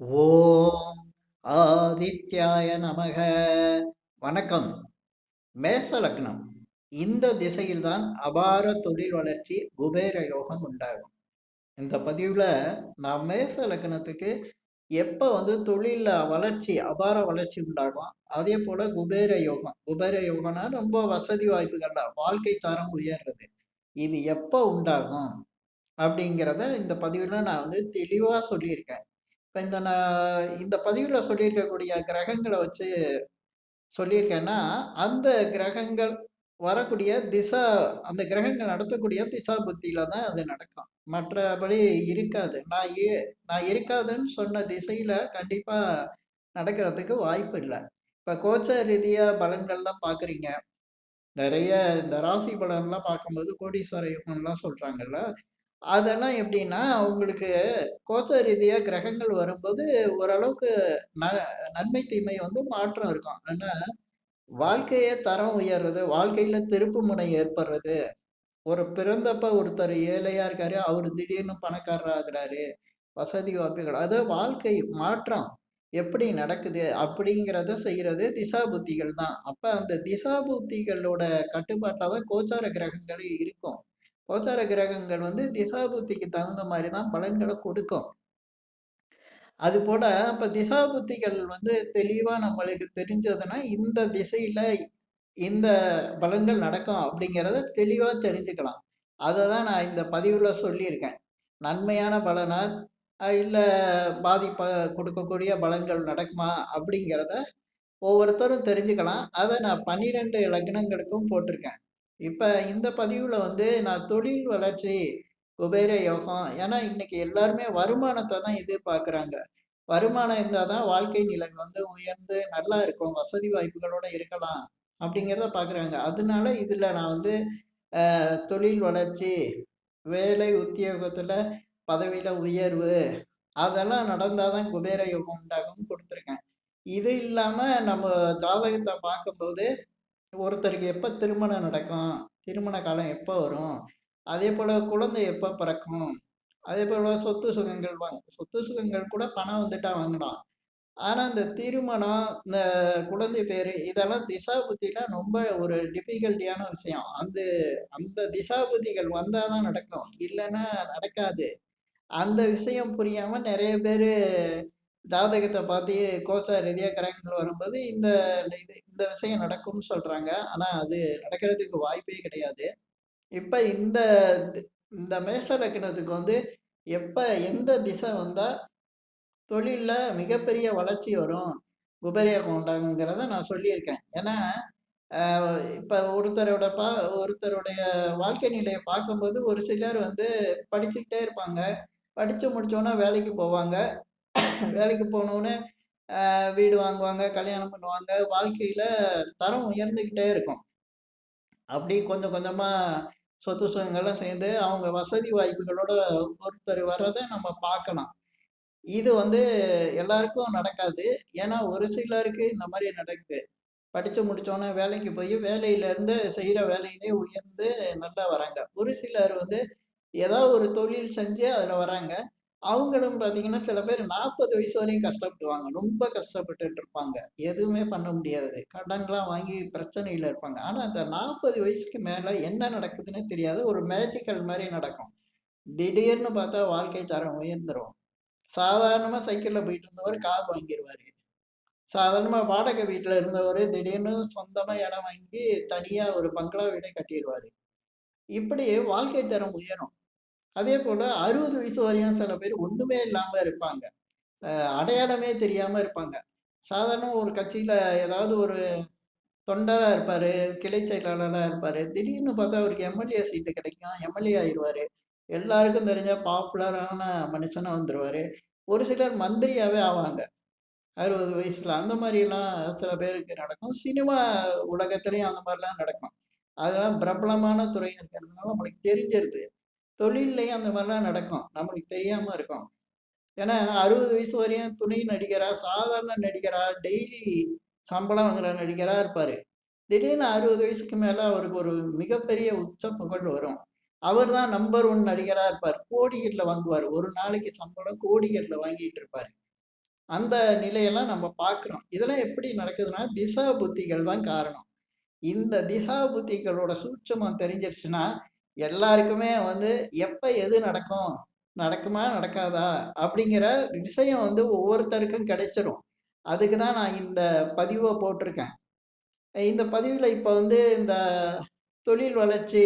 ஓம் ஆதித்யாய நமக. வணக்கம். மேச லக்னம். இந்த திசையில்தான் அபார தொழில் வளர்ச்சி குபேர யோகம் உண்டாகும். இந்த பதிவில் நான் மேச லக்னத்துக்கு எப்போ வந்து தொழிலில் வளர்ச்சி அபார வளர்ச்சி உண்டாகும் அதே போல் குபேர யோகம். குபேர யோகம்னா ரொம்ப வசதி வாய்ப்புகள் வாழ்க்கை தரம் உயர்றது. இது எப்போ உண்டாகும்? அப்படிங்கிறத இந்த பதிவில் நான் வந்து தெளிவாக சொல்லியிருக்கேன். இப்போ இந்த நான் இந்த பதிவில் சொல்லியிருக்கக்கூடிய கிரகங்களை வச்சு சொல்லியிருக்கேன்னா அந்த கிரகங்கள் வரக்கூடிய திசா அந்த கிரகங்கள் நடத்தக்கூடிய திசா புத்தியில தான் அது நடக்கும். மற்றபடி இருக்காது. நான் ஏ நான் இருக்காதுன்னு சொன்ன திசையில கண்டிப்பா நடக்கிறதுக்கு வாய்ப்பு இல்லை. இப்போ கோச்ச ரீதியாக பலன்கள்லாம் பார்க்குறீங்க நிறைய இந்த ராசி பலன்லாம் பார்க்கும்போது கோடீஸ்வர யுகம்லாம் சொல்கிறாங்கல்ல அதெல்லாம் எப்படின்னா, உங்களுக்கு கோச்ச ரீதியாக கிரகங்கள் வரும்போது ஓரளவுக்கு ந நன்மை, தீமை வந்து மாற்றம் இருக்கும். ஆனால் வாழ்க்கையே தரம் உயர்றது, வாழ்க்கையில் திருப்பு முனை ஏற்படுறது. ஒரு பிறந்தப்ப ஒருத்தர் ஏழையாக இருக்காரு. அவர் திடீர்னு பணக்காரர் ஆகுறாரு. வசதி வாய்ப்புகள் அது வாழ்க்கை மாற்றம் எப்படி நடக்குது அப்படிங்கிறத செய்கிறது திசா புத்திகள் தான். அப்போ அந்த திசா புத்திகளோட கட்டுப்பாட்டாக தான் கோச்சார கிரகங்களே இருக்கும். கோச்சார கிரகங்கள் வந்து திசாபுத்திக்கு தகுந்த மாதிரி தான் பலன்களை கொடுக்கும். அது போல அப்ப திசாபுத்திகள் வந்து தெளிவா நம்மளுக்கு தெரிஞ்சதுன்னா இந்த திசையில இந்த பலன்கள் நடக்கும் அப்படிங்கிறத தெளிவா தெரிஞ்சுக்கலாம். அதை தான் நான் இந்த பதிவுல சொல்லியிருக்கேன். நன்மையான பலனா இல்லை பாதிப்பை கொடுக்கக்கூடிய பலன்கள் நடக்குமா அப்படிங்கிறத ஒவ்வொருத்தரும் தெரிஞ்சுக்கலாம். அதை நான் பன்னிரெண்டு லக்னங்களுக்கும் போட்டிருக்கேன். இப்போ இந்த பதிவில் வந்து நான் தொழில் வளர்ச்சி குபேர யோகம் ஏன்னா இன்னைக்கு எல்லாருமே வருமானத்தை தான் எதிர்பார்க்குறாங்க. வருமானம் இருந்தால் தான் வாழ்க்கை நிலை வந்து உயர்ந்து நல்லா இருக்கும் வசதி வாய்ப்புகளோட இருக்கலாம் அப்படிங்கிறத பார்க்குறாங்க அதனால இதில் நான் வந்து தொழில் வளர்ச்சி வேலை உத்தியோகத்தில் பதவியில் உயர்வு அதெல்லாம் நடந்தால் தான் குபேர யோகம் உண்டாகும் கொடுத்துருக்கேன். இது இல்லாமல் நம்ம ஜாதகத்தை பார்க்கும்போது ஒருத்தருக்கு எப்போ திருமணம் நடக்கும்? திருமண காலம் எப்போ வரும்? அதே போல் குழந்தை எப்போ பிறக்கும்? அதே போல் சொத்து சுகங்கள் வாங்க சொத்து சுகங்கள் கூட பணம் வந்துட்டா வாங்கலாம். ஆனால் இந்த திருமணம் இந்த குழந்தை பேர் இதெல்லாம் திசா ரொம்ப ஒரு டிஃபிகல்ட்டியான விஷயம். அந்த அந்த திசாபுதிகள் வந்தால் தான் நடக்கும். இல்லைன்னா நடக்காது. அந்த விஷயம் புரியாமல் நிறைய பேர் ஜாதகத்தை பார்த்து கோச்சா ரீதியாக கிரகங்கள் வரும்போது இந்த இது இந்த விஷயம் நடக்கும்னு சொல்கிறாங்க ஆனால் அது நடக்கிறதுக்கு வாய்ப்பே கிடையாது. இப்போ இந்த இந்த மேச லக்னத்துக்கு வந்து எப்போ எந்த திசை வந்தால் தொழிலில் மிகப்பெரிய வளர்ச்சி வரும் உபரிய உண்டாகுங்கிறத நான் சொல்லியிருக்கேன். ஏன்னா இப்போ ஒருத்தரோட பா ஒருத்தருடைய வாழ்க்கை நிலையை பார்க்கும்போது ஒரு சிலர் வந்து படிச்சுக்கிட்டே இருப்பாங்க. படித்து முடித்தோன்னே வேலைக்கு போவாங்க. வேலைக்கு போனோடனே வீடு வாங்குவாங்க கல்யாணம் பண்ணுவாங்க. வாழ்க்கையில் தரம் உயர்ந்துக்கிட்டே இருக்கும். அப்படி கொஞ்சம் கொஞ்சமாக சொத்து சுகங்கள்லாம் சேர்ந்து அவங்க வசதி வாய்ப்புகளோட ஒருத்தர் வர்றதை நம்ம பார்க்கலாம். இது வந்து எல்லாருக்கும் நடக்காது. ஏன்னா ஒரு சிலருக்கு இந்த மாதிரி நடக்குது. படித்து முடித்தோன்னே வேலைக்கு போய் வேலையிலேருந்து செய்கிற வேலையிலே உயர்ந்து நல்லா வராங்க. ஒரு சிலர் வந்து ஏதாவது ஒரு தொழில் செஞ்சு அதில் வராங்க. அவங்களும் பார்த்தீங்கன்னா சில பேர் நாற்பது வயசு வரையும் கஷ்டப்படுவாங்க ரொம்ப கஷ்டப்பட்டுட்டு இருப்பாங்க. எதுவுமே பண்ண முடியாது கடன்லாம் வாங்கி பிரச்சனையில் இருப்பாங்க. ஆனால் அந்த நாற்பது வயசுக்கு மேலே என்ன நடக்குதுன்னு தெரியாது ஒரு மேஜிக்கல் மாதிரி நடக்கும். திடீர்னு பார்த்தா வாழ்க்கை தரம் உயர்ந்துடும் சாதாரணமாக சைக்கிளில் போயிட்டு இருந்தவர் கார் வாங்கிடுவார் சாதாரணமாக வாடகை வீட்டில் இருந்தவர் திடீர்னு சொந்தமாக இடம் வாங்கி தனியாக ஒரு பங்களா வீடை கட்டிடுவார் இப்படி வாழ்க்கை தரம் உயரும். அதே போல் அறுபது வயசு வரையும் சில பேர் ஒன்றுமே இல்லாமல் இருப்பாங்க. அடையாளமே தெரியாமல் இருப்பாங்க. சாதாரண ஒரு கட்சியில் ஏதாவது ஒரு தொண்டராக இருப்பார் கிளை செயலாளராக இருப்பார். திடீர்னு பார்த்தா அவருக்கு எம்எல்ஏ சீட்டு கிடைக்கும் எம்எல்ஏ ஆயிடுவார் எல்லாருக்கும் தெரிஞ்ச பாப்புலரான மனுஷனாக வந்துடுவார் ஒரு சிலர் மந்திரியாகவே ஆவாங்க. அறுபது வயசில் அந்த மாதிரிலாம் சில பேருக்கு நடக்கும். சினிமா உலகத்துலேயும் அந்த மாதிரிலாம் நடக்கும். அதெல்லாம் பிரபலமான துறை இருக்கிறதுனால நம்மளுக்கு தெரிஞ்சிருது. தொழில்லையும் அந்த மாதிரிலாம் நடக்கும். நம்மளுக்கு தெரியாமல் இருக்கும். ஏன்னா அறுபது வயசு வரையும் துணை நடிகரா சாதாரண நடிகரா டெய்லி சம்பளம் வாங்குற நடிகராக இருப்பார். திடீர்னு அறுபது வயசுக்கு மேலே அவருக்கு ஒரு மிகப்பெரிய உச்ச புகழ் வரும். அவர் தான் நம்பர் ஒன் நடிகராக இருப்பார். கோடிகளில் வாங்குவார். ஒரு நாளைக்கு சம்பளம் கோடிகளில் வாங்கிட்டு இருப்பார். அந்த நிலையெல்லாம் நம்ம பார்க்குறோம் இதெல்லாம் எப்படி நடக்குதுன்னா திசா புத்திகள் தான் காரணம். இந்த திசா புத்திகளோட சூட்சமம் தெரிஞ்சிருச்சுன்னா எல்லாருக்குமே வந்து எப்போ எது நடக்கும்? நடக்குமா? நடக்காதா? அப்படிங்கிற விஷயம் வந்து ஒவ்வொருத்தருக்கும் கிடைச்சிரும். அதுக்கு தான் நான் இந்த பதிவை போட்டிருக்கேன். இந்த பதிவில் இப்போ வந்து இந்த தொழில் வளர்ச்சி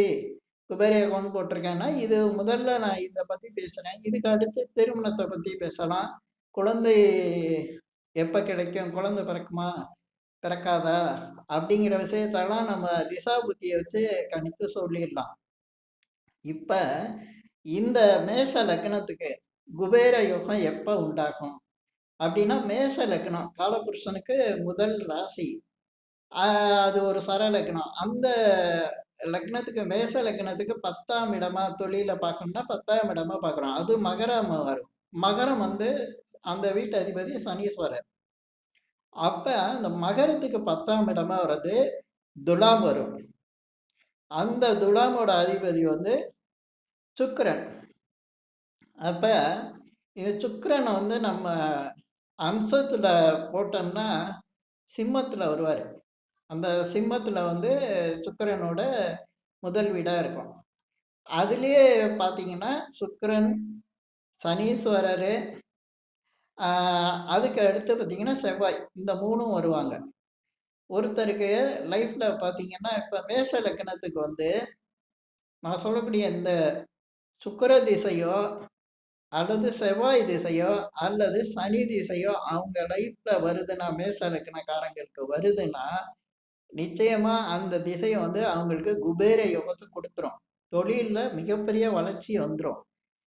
உபரியகம்னு போட்டிருக்கேன்னா இது முதல்ல நான் இதை பற்றி பேசுகிறேன் இதுக்கு அடுத்து திருமணத்தை பற்றி பேசலாம். குழந்தை எப்போ கிடைக்கும்? குழந்தை பிறக்குமா? பிறக்காதா? அப்படிங்கிற விஷயத்தெல்லாம் நம்ம திசா புத்தியை வச்சு கணித்து சொல்லிடலாம். இப்போ இந்த மேச லக்னத்துக்கு குபேர யோகம் எப்போ உண்டாகும்? அப்படின்னா மேச லக்னம் காலபுருஷனுக்கு முதல் ராசி. அது ஒரு சர லக்னம். அந்த லக்னத்துக்கு மேச லக்னத்துக்கு பத்தாம் இடமா தொழில பார்க்கணும்னா பத்தாம் இடமா பார்க்குறோம் அது மகரம் வரும். மகரம் வந்து அந்த வீட்டு அதிபதி சனீஸ்வரர். அப்ப அந்த மகரத்துக்கு பத்தாம் இடமா வர்றது துலாம் வரும். அந்த துலாமோட அதிபதி வந்து சுக்கரன். அப்போ இந்த சுக்கரனை வந்து நம்ம அம்சத்தில் போட்டோம்னா சிம்மத்தில் வருவார். அந்த சிம்மத்தில் வந்து சுக்கரனோட முதல் வீடாக இருக்கும். அதுலேயே பார்த்தீங்கன்னா சுக்கரன் சனீஸ்வரர் அதுக்கு அடுத்து பார்த்தீங்கன்னா செவ்வாய் இந்த மூணும் வருவாங்க. ஒருத்தருக்கு லைஃப்பில் பார்த்தீங்கன்னா இப்போ மேச லக்கணத்துக்கு வந்து நான் சொல்லக்கூடிய இந்த சுக்கர திசையோ அல்லது செவ்வாய் திசையோ அல்லது சனி திசையோ அவங்க லைஃப்பில் வருதுன்னா மேச லக்கணக்காரங்களுக்கு வருதுன்னா நிச்சயமா அந்த திசையை வந்து அவங்களுக்கு குபேர யோகத்தை கொடுத்துரும். தொழிலில் மிகப்பெரிய வளர்ச்சி வந்துடும்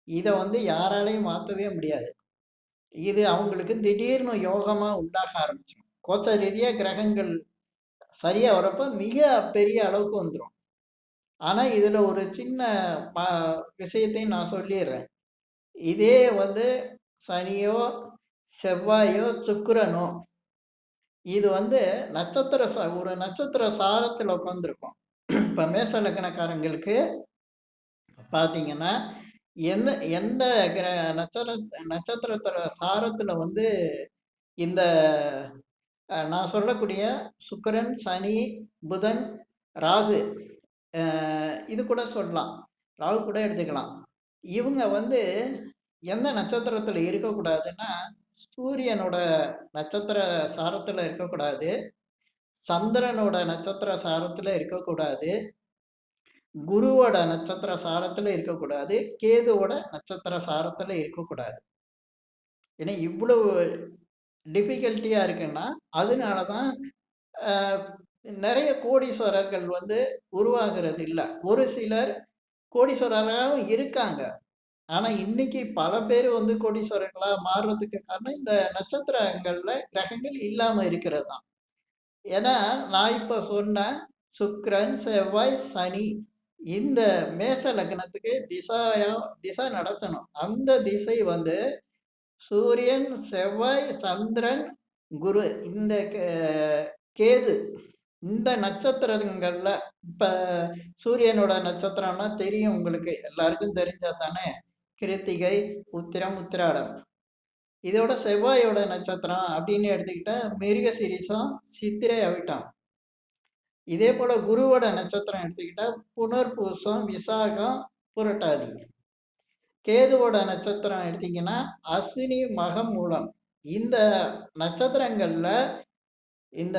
இதை வந்து யாராலையும் மாற்றவே முடியாது. இது அவங்களுக்கு திடீர்னு யோகமாக உண்டாக ஆரம்பிச்சிடும் கோச்ச ரீதியாக கிரகங்கள் சரியாக வரப்போ மிக பெரிய அளவுக்கு வந்துடும் ஆனால் இதில் ஒரு சின்ன ப விஷயத்தையும் நான் சொல்லிடுறேன். இதே வந்து சனியோ செவ்வாயோ சுக்கிரனோ இது வந்து நட்சத்திர சா ஒரு நட்சத்திர சாரத்தில் உட்காந்துருக்கும் இப்போ மேச லக்கணக்காரங்களுக்கு பார்த்தீங்கன்னா எந்த எந்த கிர நட்சத்திர நட்சத்திரத்தோட சாரத்தில் வந்து இந்த நான் சொல்லக்கூடிய சுக்கரன் சனி புதன் ராகு இது கூட சொல்லலாம். ராகு கூட எடுத்துக்கலாம். இவங்க வந்து எந்த நட்சத்திரத்தில் இருக்கக்கூடாதுன்னா சூரியனோட நட்சத்திர சாரத்தில் இருக்கக்கூடாது. சந்திரனோட நட்சத்திர சாரத்தில் இருக்கக்கூடாது. குருவோட நட்சத்திர சாரத்தில் இருக்கக்கூடாது. கேதுவோட நட்சத்திர சாரத்தில் இருக்கக்கூடாது. ஏன்னா இவ்வளவு டிஃபிகல்ட்டியாக இருக்குன்னா அதனால தான் நிறைய கோடீஸ்வரர்கள் வந்து உருவாகிறது இல்லை ஒரு சிலர் கோடீஸ்வரராகவும் இருக்காங்க. ஆனா இன்னைக்கு பல பேர் வந்து கோடீஸ்வரர்களா மாறுறதுக்கு காரணம் இந்த நட்சத்திரங்கள்ல கிரகங்கள் இல்லாம இருக்கிறது தான் ஏன்னா நான் இப்ப சொன்ன சுக்ரன் செவ்வாய் சனி இந்த மேச லக்னத்துக்கு திசாயா திசை நடத்தணும். அந்த திசை வந்து சூரியன் செவ்வாய் சந்திரன் குரு. இந்த கேது. இந்த நட்சத்திரங்கள்ல இப்ப சூரியனோட நட்சத்திரம்னா தெரியும் உங்களுக்கு. எல்லாருக்கும் தெரிஞ்சா தானே. கிருத்திகை உத்திரம் உத்திராடம். இதோட செவ்வாயோட நட்சத்திரம் அப்படின்னு எடுத்துக்கிட்டா மிருக சிரிசம் சித்திரை அவிட்டம். இதே போல குருவோட நட்சத்திரம் எடுத்துக்கிட்டா புனர்பூசம் விசாகம் புரட்டாதி. கேதுவோட நட்சத்திரம் எடுத்தீங்கன்னா அஸ்வினி மகம் மூலம். இந்த நட்சத்திரங்கள்ல இந்த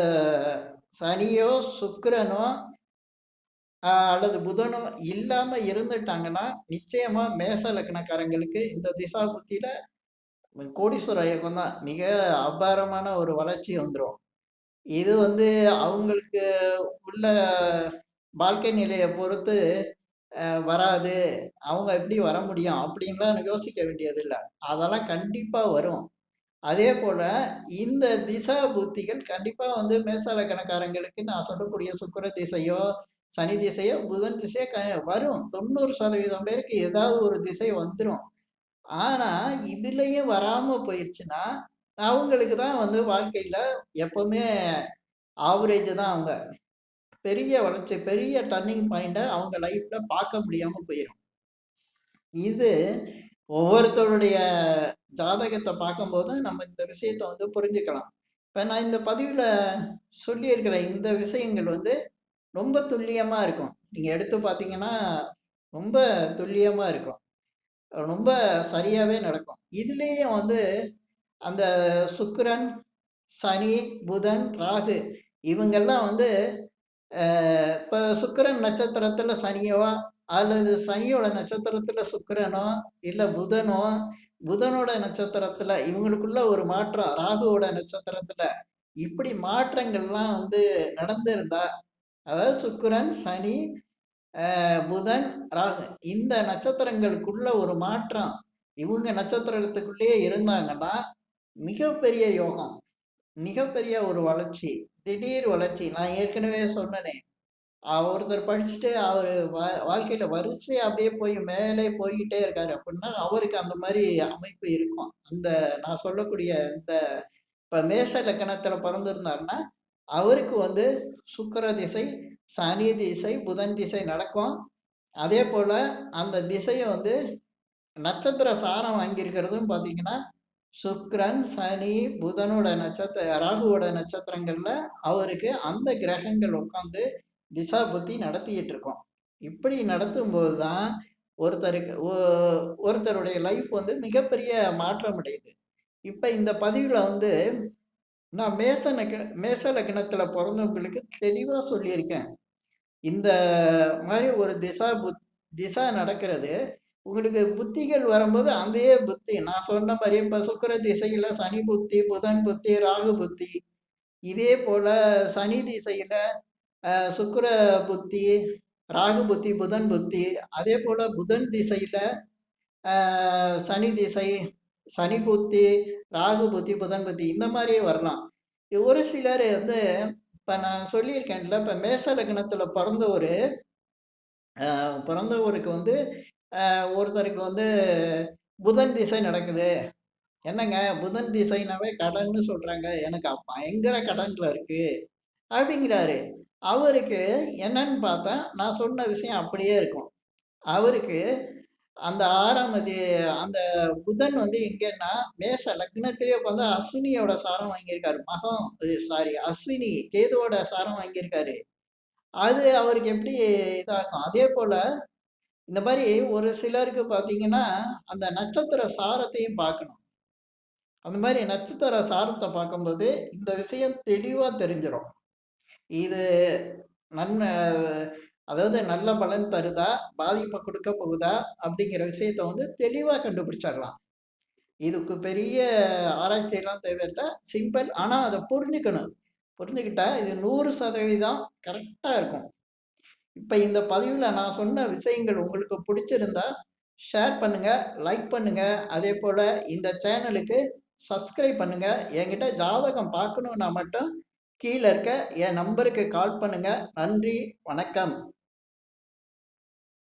சனியோ சுக்கிரனோ அல்லது புதனோ இல்லாம இருந்துட்டாங்கன்னா நிச்சயமா மேச லக்னக்காரங்களுக்கு இந்த திசா புத்தியில கோடீஸ்வர இயக்கம் தான். மிக அபாரமான ஒரு வளர்ச்சி வந்துடும் இது வந்து அவங்களுக்கு உள்ள வாழ்க்கை நிலையை பொறுத்து வராது. அவங்க எப்படி வர முடியும்? அப்படின்லாம் யோசிக்க வேண்டியது இல்லை அதெல்லாம் கண்டிப்பாக வரும். அதே போல் இந்த திசா புத்திகள் கண்டிப்பாக வந்து மேசாலக்கணக்காரங்களுக்கு நான் சொல்லக்கூடிய சுக்கர திசையோ சனி திசையோ புதன் திசையோ க வரும். தொண்ணூறு சதவீதம் பேருக்கு ஏதாவது ஒரு திசை வந்துடும் ஆனால் இதுலேயும் வராமல் போயிடுச்சுன்னா அவங்களுக்கு தான் வந்து வாழ்க்கையில் எப்பவுமே ஆவரேஜ் தான் அவங்க. பெரிய வளர்ச்சி பெரிய டர்னிங் பாயிண்ட்டை அவங்க லைஃப்ல பார்க்க முடியாம போயிடும் இது ஒவ்வொருத்தருடைய ஜாதகத்தை பார்க்கும்போது நம்ம இந்த விஷயத்த வந்து புரிஞ்சுக்கலாம். இப்போ நான் இந்த பதிவில் சொல்லியிருக்கிற இந்த விஷயங்கள் வந்து ரொம்ப துல்லியமாக இருக்கும். நீங்கள் எடுத்து பார்த்தீங்கன்னா ரொம்ப துல்லியமாக இருக்கும். ரொம்ப சரியாகவே நடக்கும். இதுலேயும் வந்து அந்த சுக்கரன் சனி புதன் ராகு இவங்கெல்லாம் வந்து இப்போ சுக்கரன் நட்சத்திரத்தில் சனியோ அல்லது சனியோட நட்சத்திரத்தில் சுக்கிரனோ இல்லை புதனோ புதனோட நட்சத்திரத்தில் இவங்களுக்குள்ள ஒரு மாற்றம் ராகுவோட நட்சத்திரத்தில் இப்படி மாற்றங்கள்லாம் வந்து நடந்திருந்தா அதாவது சுக்கிரன் சனி புதன் ராகு இந்த நட்சத்திரங்களுக்குள்ள ஒரு மாற்றம் இவங்க நட்சத்திரத்துக்குள்ளேயே இருந்தாங்கன்னா மிகப்பெரிய யோகம் மிகப்பெரிய ஒரு வளர்ச்சி. திடீர் வளர்ச்சி. நான் ஏற்கனவே சொன்னனே. ஒருத்தர் படிச்சுட்டு அவர் வா வாழ்க்கையில வரிசை அப்படியே போய் மேலே போய்கிட்டே இருக்காரு அப்படின்னா அவருக்கு அந்த மாதிரி அமைப்பு இருக்கும். அந்த நான் சொல்லக்கூடிய இந்த இப்போ மேச லக்கணத்துல பிறந்திருந்தாருன்னா அவருக்கு வந்து சுக்கர திசை சனி திசை புதன் திசை நடக்கும். அதே போல் அந்த திசையை வந்து நட்சத்திர சாரம் வாங்கியிருக்கிறதும் பார்த்தீங்கன்னா சுக்ரன் சனி புதனோட நட்சத்திர ராகுவோட நட்சத்திரங்கள்ல அவருக்கு அந்த கிரகங்கள் உட்காந்து திசா புத்தி நடத்திக்கிட்டு இருக்கோம் இப்படி நடத்தும்போது தான் ஒருத்தருக்கு ஒருத்தருடைய லைஃப் வந்து மிகப்பெரிய மாற்றம் அடையுது. இப்போ இந்த பதிவில் வந்து நான் மேச நக மேச லக்னத்தில் பிறந்தவங்களுக்கு தெளிவாக சொல்லியிருக்கேன். இந்த மாதிரி ஒரு திசா புத் திசா நடக்கிறது உங்களுக்கு புத்திகள் வரும்போது அதே புத்தி. நான் சொன்ன மாதிரி இப்போ சுக்கர திசையில் சனி புத்தி புதன் புத்தி ராகு புத்தி. இதே போல் சனி திசையில் சுக்கர புத்தி ராகு புத்தி புதன் புத்தி. அதே போல் புதன் திசையில் சனி திசை சனி புத்தி ராகு புத்தி புதன் புத்தி இந்த மாதிரியே வரலாம். ஒரு சிலர் வந்து இப்போ நான் சொல்லியிருக்கேன்ல இப்போ மேச லக்னத்தில் பிறந்தவர் பிறந்தவருக்கு வந்து ஒருத்தருக்கு வந்து புதன் திசை நடக்குது. என்னங்க? புதன் திசைனாவே கடன்னு சொல்கிறாங்க எனக்கு பயங்கர கடனில் இருக்குது அப்படிங்கிறாரு. அவருக்கு என்னன்னு பார்த்தா நான் சொன்ன விஷயம் அப்படியே இருக்கும். அவருக்கு அந்த ஆறாம் அந்த புதன் வந்து எங்கன்னா மேச லக்னத்திலேயே உட்காந்து அஸ்வினியோட சாரம் வாங்கியிருக்காரு. மகம் சாரி அஸ்வினி கேதுவோட சாரம் வாங்கியிருக்காரு. அது அவருக்கு எப்படி இதாகும்? அதே போல் இந்த மாதிரி ஒரு சிலருக்கு பார்த்தீங்கன்னா அந்த நட்சத்திர சாரத்தையும் பார்க்கணும் அந்த மாதிரி நட்சத்திர சாரத்தை பார்க்கும்போது இந்த விஷயம் தெளிவாக தெரிஞ்சிடும் இது நன்மை அதாவது நல்ல பலன் தருதா பாதிப்பை கொடுக்க போகுதா அப்படிங்கிற விஷயத்த வந்து தெளிவாக கண்டுபிடிச்சிடலாம். இதுக்கு பெரிய ஆராய்ச்சியெல்லாம் தேவையில்லை சிம்பிள். ஆனால் அதை புரிஞ்சுக்கணும். புரிஞ்சுக்கிட்டா இது நூறு சதவீதம் கரெக்டாக இருக்கும். இப்போ இந்த பதிவில் நான் சொன்ன விஷயங்கள் உங்களுக்கு பிடிச்சிருந்தா ஷேர் பண்ணுங்கள் லைக் பண்ணுங்கள் அதே போல் இந்த சேனலுக்கு சப்ஸ்கிரைப் பண்ணுங்கள் என்கிட்ட ஜாதகம் பார்க்கணுன்னா மட்டும் கீழே இருக்க என் நம்பருக்கு கால் பண்ணுங்கள் நன்றி வணக்கம்.